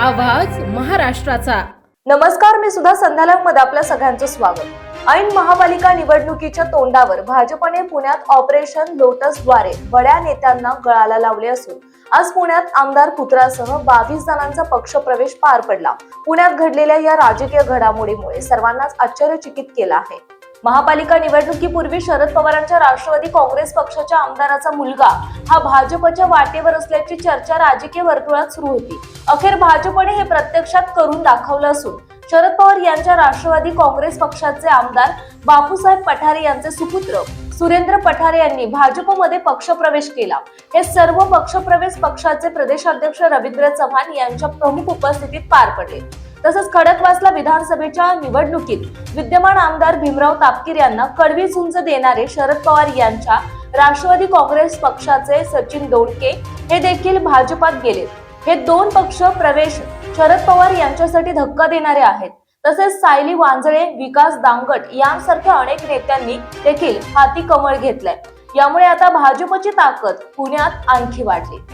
आवाज महाराष्ट्राचा. नमस्कार मी सुद्धा संध्यालगमध्ये आपल्या सगळ्यांचं स्वागत. ऐन महापालिका निवडणुकीच्या तोंडावर भाजपने पुण्यात ऑपरेशन लोटसद्वारे बड्या नेत्यांना गळाला लावले असून आज पुण्यात आमदार पुत्रासह बावीस जणांचा पक्षप्रवेश पार पडला. पुण्यात घडलेल्या या राजकीय घडामोडीमुळे सर्वांनाच आश्चर्यचकित केला आहे. महापालिका निवडणुकीपूर्वी शरद पवारांच्या राष्ट्रवादी काँग्रेस पक्षाच्या आमदाराचा मुलगा. हा भाजपच्या वाटेवर असल्याची चर्चा राजकीय वर्तुळात सुरू होती. अखेर भाजपने हे प्रत्यक्षात करून दाखवलं असून शरद पवार यांच्या राष्ट्रवादी काँग्रेस पक्षाचे आमदार बापूसाहेब पठारे यांचे सुपुत्र सुरेंद्र पठारे यांनी भाजपमध्ये पक्षप्रवेश केला. हे सर्व पक्षप्रवेश पक्षाचे प्रदेशाध्यक्ष रवींद्र चव्हाण यांच्या प्रमुख उपस्थितीत पार पडले. तसंच खडकवासला विधानसभेच्या निवडणुकीत विद्यमान आमदार भीमराव तापकीर यांना कडवी झुंज देणारे शरद पवार यांच्या राष्ट्रवादी काँग्रेस पक्षाचे सचिन दोडके हे देखील भाजपात गेले. हे दोन पक्ष प्रवेश शरद पवार यांच्यासाठी धक्का देणारे आहेत. तसेच सायली वांजळे विकास दांगट यांसारख्या अनेक नेत्यांनी देखील हाती कमळ घेतलाय. यामुळे आता भाजपची ताकद पुण्यात आणखी वाढली.